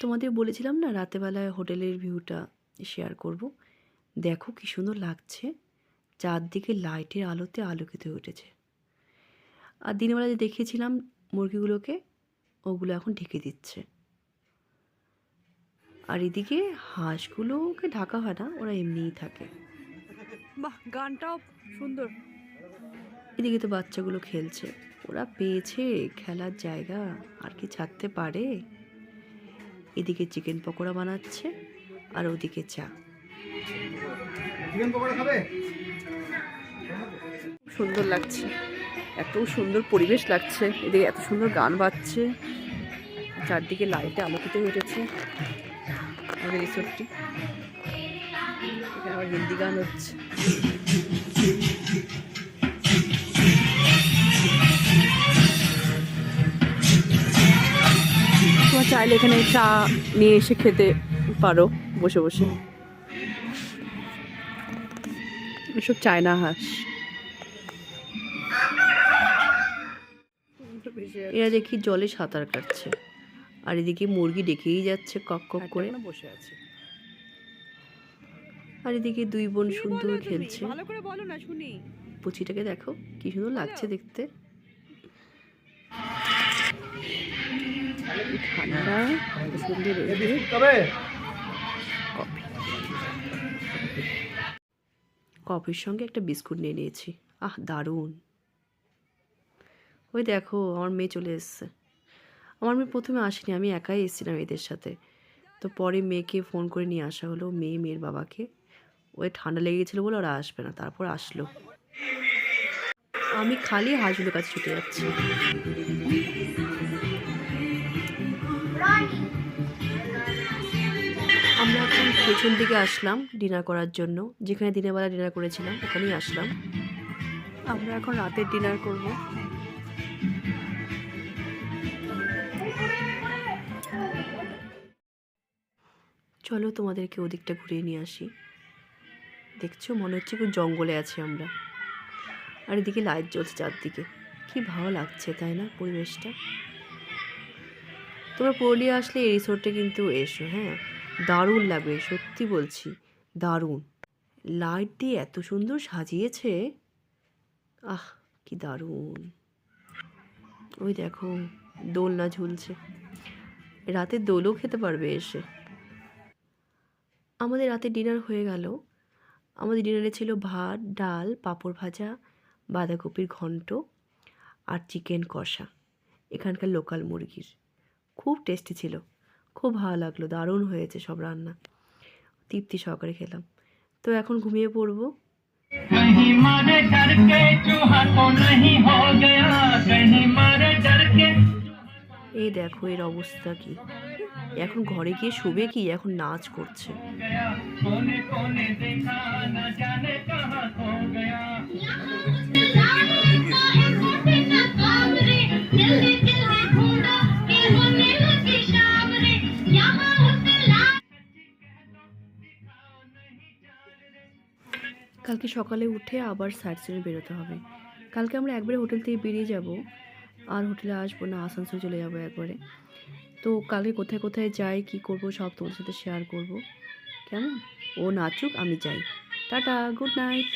তোমাদের বলেছিলাম না, রাতেবেলায় হোটেলের ভিউটা শেয়ার করব। দেখো কি সুন্দর লাগছে। চারদিকে লাইটের আলোতে আলোকিত হয়ে উঠেছে। আর দিনের বেলা যে দেখিয়েছিলাম মুরগিগুলোকে, ওগুলো এখন ঢেকে দিচ্ছে। আর এদিকে হাঁসগুলোকে ঢাকা হয় না ওরা এমনিই থাকে। বাহ গানটাও সুন্দর। এদিকে তো বাচ্চাগুলো খেলছে। ওরা পেয়েছে খেলার জায়গা আর কি ছাড়তে পারে? এদিকে চিকেন পকোড়া বানাচ্ছে আর ওদিকে চা। চিকেন পকোড়া সুন্দর লাগছে। এত সুন্দর পরিবেশ লাগছে। এদিকে এত সুন্দর গান বাজছে। চারদিকে লাইটে আলোকিত হয়ে উঠেছে। আমাদের এখানে আবার হিন্দি গান হচ্ছে। তোমার চাইলে এখানে চা নিয়ে এসে খেতে পারো, বসে বসে। এসব চায়না হাঁস। এরা দেখি জলে সাঁতার কাটছে। আর এদিকে মুরগি ডেকেই যাচ্ছে কক কক করে। বসে আছে। আর এদিকে দুই বোন সুন্দর খেলছে। ভালো করে বলো না শুনি। পুচিটাকে দেখো কি সুন্দর লাগছে দেখতে। ঠান্ডা সুন্দর কফির সঙ্গে একটা বিস্কুট নিয়ে নিয়েছি। আহ দারুণ। ওই দেখো আমার মেয়ে চলে এসছে। আমার মেয়ে প্রথমে আসেনি, আমি একাই এসেছিলাম এদের সাথে। তো পরে মেয়েকে ফোন করে নিয়ে আসা হলো, মেয়ে মেয়ের বাবাকে। ওই ঠান্ডা লেগে গেছিল বলে ওরা আসবে না, তারপর আসলো। আমি খালি হাঁসগুলোর কাছে ছুটে যাচ্ছি। আমরা এখন পেছন দিকে আসলাম ডিনার করার জন্য। যেখানে দিনের বেলা ডিনার করেছিলাম, ওখানেই আসলাম। আমরা এখন রাতের ডিনার করব। চলো তোমাদেরকে ওদিকটা ঘুরিয়ে নিয়ে আসি। দেখছ? মনে হচ্ছে খুব জঙ্গলে আছি আমরা। আর এদিকে লাইট জ্বলছে চারদিকে। কি ভালো লাগছে, তাই না? পরিবেশটা। তোমরা পুরুলিয়া আসলে এই রিসোর্টে কিন্তু এসো হ্যাঁ? দারুণ লাগবে, সত্যি বলছি। দারুণ। লাইট দিয়ে এত সুন্দর সাজিয়েছে। আহ, কি দারুণ। ওই দেখো, দোলনা ঝুলছে। রাতে দোলও খেতে পারবে এসে। আমাদের রাতে ডিনার হয়ে গেল আমাদের ডিনারে ছিল ভাত ডাল পাঁপড় ভাজা বাঁধাকপির ঘন্ট আর চিকেন কষা এখানকার লোকাল মুরগির খুব টেস্টি ছিল খুব ভালো লাগলো দারুণ হয়েছে সব রান্না তৃপ্তি সহকারে খেলাম তো এখন ঘুমিয়ে পড়বো कहीं मारे डर के चूहा तो नहीं हो गया कहीं मारे डर के এই দেখো এর অবস্থা কি এখন ঘরে গিয়ে শোবে কি? এখন নাচ করছে। কালকে সকালে উঠে আবার সার্চেনে বেরোতে হবে। কালকে আমরা একবারে হোটেল থেকে বেরিয়ে যাব। আর হোটেলে আসব না, আসানসোল চলে যাব একবারে। তো কালকে কোথায় কোথায় যাই, কি করব, সব তোমার সাথে শেয়ার করব। কেমন? ও নাচুক, আমি যাই। Tata good night